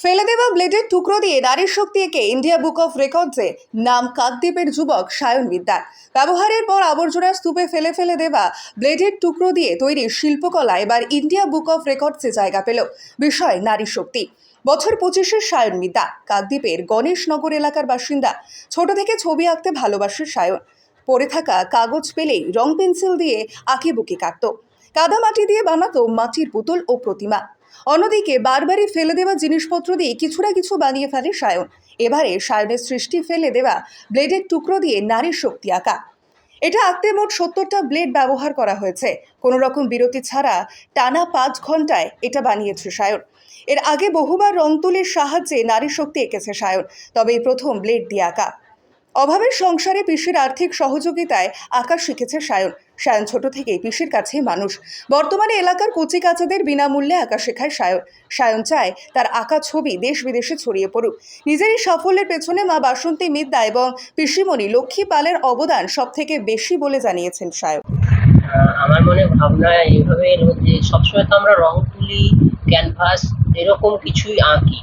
ফেলে দেওয়া ব্লেডের টুকরো দিয়ে নারীর শক্তি একে ইন্ডিয়া বুক অফ রেকর্ডসে নাম কাকদ্বীপের যুবক সায়ন বিদ্যার। ব্যবহারের পর আবর্জনা স্তূপে ফেলে ফেলে দেওয়া ব্লেডের টুকরো দিয়ে তৈরি শিল্পকলা এবার ইন্ডিয়া বুক অফ রেকর্ডসে জায়গা পেল। বিষয়, নারী শক্তি। বছর পঁচিশের সায়ন বিদ্যা, কাকদ্বীপের গণেশনগর এলাকার বাসিন্দা। ছোট থেকে ছবি আঁকতে ভালোবাসে সায়ন। পড়ে থাকা কাগজ পেলেই রং পেন্সিল দিয়ে আঁকে বুকে কাটত। কাদামাটি দিয়ে বানাতো মাটির পুতুল ও প্রতিমা। অন্যদিকে বারবারই ফেলে দেওয়া জিনিসপত্র দিয়ে কিছু না কিছু বানিয়ে ফেলে সায়ন। এবারে সায়নের সৃষ্টি ফেলে দেওয়া ব্লেডের টুকরো দিয়ে নারীর শক্তি আঁকা। এটা আঁকতে মোট সত্তরটা ব্লেড ব্যবহার করা হয়েছে। কোনো রকম বিরতি ছাড়া টানা পাঁচ ঘন্টায় এটা বানিয়েছে সায়ন। এর আগে বহুবার রং তুলির সাহায্যে নারী শক্তি এঁকেছে সায়ন। তবে এই প্রথম ব্লেড দিয়ে আঁকা। অভাবের সংসারে পিসির আর্থিক সহযোগিতায় আঁকা শিখেছে সায়ন। সায়ন ছোট থেকেই পিসির কাছেই মানুষ। বর্তমানে এলাকার কচি কাচাদের বিনামূল্যে আঁকা শেখায় সায়ন। সায়ন চায় তার আঁকা ছবি দেশ বিদেশে ছড়িয়ে পড়ুক। নিজেরই সাফল্যের পেছনে মা বাসন্তী মিদ্যা এবং পিসিমণি লক্ষ্মী পালের অবদান সব থেকে বেশি বলে জানিয়েছেন সায়ন। আমার মনে ভাবনা এইভাবে সবসময় তো আমরা রং তুলি ক্যানভাস এরকম কিছুই আঁকি।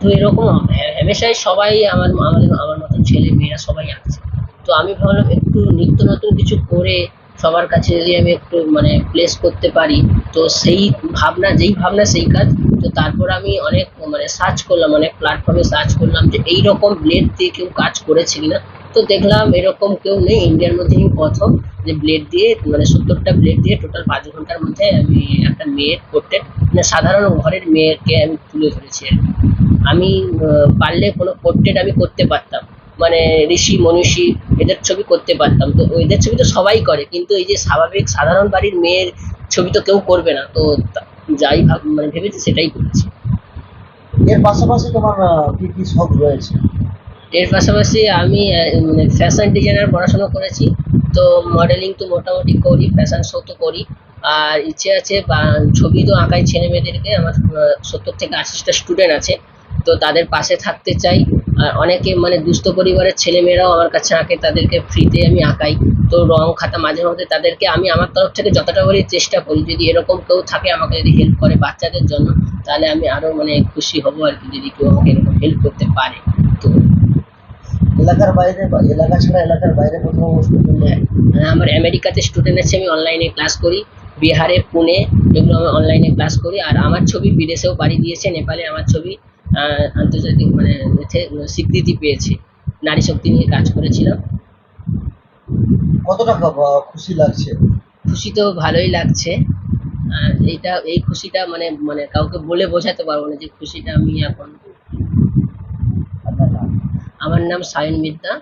তো এরকম হ্যা- হামেশাই সবাই আমার, আমাদের, আমার মতন ছেলে মেয়েরা সবাই আঁকছে তো আমি ভাবলাম একটু নিত্য নতুন কিছু করে সবার কাছে যদি আমি একটু মানে প্লেস করতে পারি, তো সেই ভাবনা, যেই ভাবনা সেই কাজ। তো তারপর আমি অনেক মানে সার্চ করলাম, অনেক প্ল্যাটফর্মে সার্চ করলাম যে এই রকম ব্লেড দিয়ে কেউ কাজ করেছে কিনা। তো দেখলাম এরকম কেউ নেই ইন্ডিয়ার মধ্যে আমি প্রথম যে ব্লেড দিয়ে মানে সত্তরটা ব্লেড দিয়ে টোটাল পাঁচ ঘণ্টার মধ্যে আমি একটা মেয়ের পোর্ট্রেট মানে সাধারণ ঘরের মেয়েকে আমি তুলে ধরেছি আর কি। আমি পারলে কোনো পোর্ট্রেট আমি করতে পারতাম। মানে ঋষি মনীষী এদের ছবি করতে পারতাম। তো এদের ছবি তো সবাই করে কিন্তু এই যে স্বাভাবিক সাধারণ বাড়ির মেয়ের ছবি তো কেউ করবে না। তো যাই ভাব মানে ভেবেছি সেটাই করেছি। এর পাশাপাশি তোমার কি কি শখ রয়েছে? এর পাশাপাশি আমি মানে ফ্যাশন ডিজাইনার পড়াশোনা করেছি। তো মডেলিং তো মোটামুটি করি ফ্যাশন শো তো করি। আর ইচ্ছে আছে বা ছবি তো আঁকাই ছেলে মেয়েদেরকে। আমার সত্তর থেকে আশিটা স্টুডেন্ট আছে। তো তাদের পাশে থাকতে চাই। আর অনেকে মানে দুস্থ পরিবারের ছেলে মেয়েরাও আমার কাছে আঁকে তাদেরকে ফ্রিতে আমি আঁকাই। তো রং খাতা মাঝে মধ্যে তাদেরকে আমি আমার তরফ থেকে যতটা করি চেষ্টা করি যদি এরকম কেউ থাকে আমাকে যদি হেল্প করে বাচ্চাদের জন্য তাহলে আমি আরও মানে খুশি হব আর কি যদি কেউ আমাকে এরকম হেল্প করতে পারে। তো এলাকার বাইরে এলাকা ছাড়া এলাকার বাইরে কোথাও হ্যাঁ, আমার আমেরিকাতে স্টুডেন্ট আছে আমি অনলাইনে ক্লাস করি। বিহারে পুনে এগুলো আমি অনলাইনে ক্লাস করি। আর আমার ছবি বিদেশেও বাড়ি দিয়েছে নেপালে আমার ছবি। আন্তর্জাতিক মানে স্বীকৃতি পেয়েছে। নারী শক্তি নিয়ে কাজ করেছিলাম। কতটা খুশি লাগছে? খুশি তো ভালোই লাগছে। এইটা এই খুশিটা মানে মানে কাউকে বলে বোঝাতে পারব না যে খুশিটা আমি এখন। আমার নাম সায়ন মিদ্যা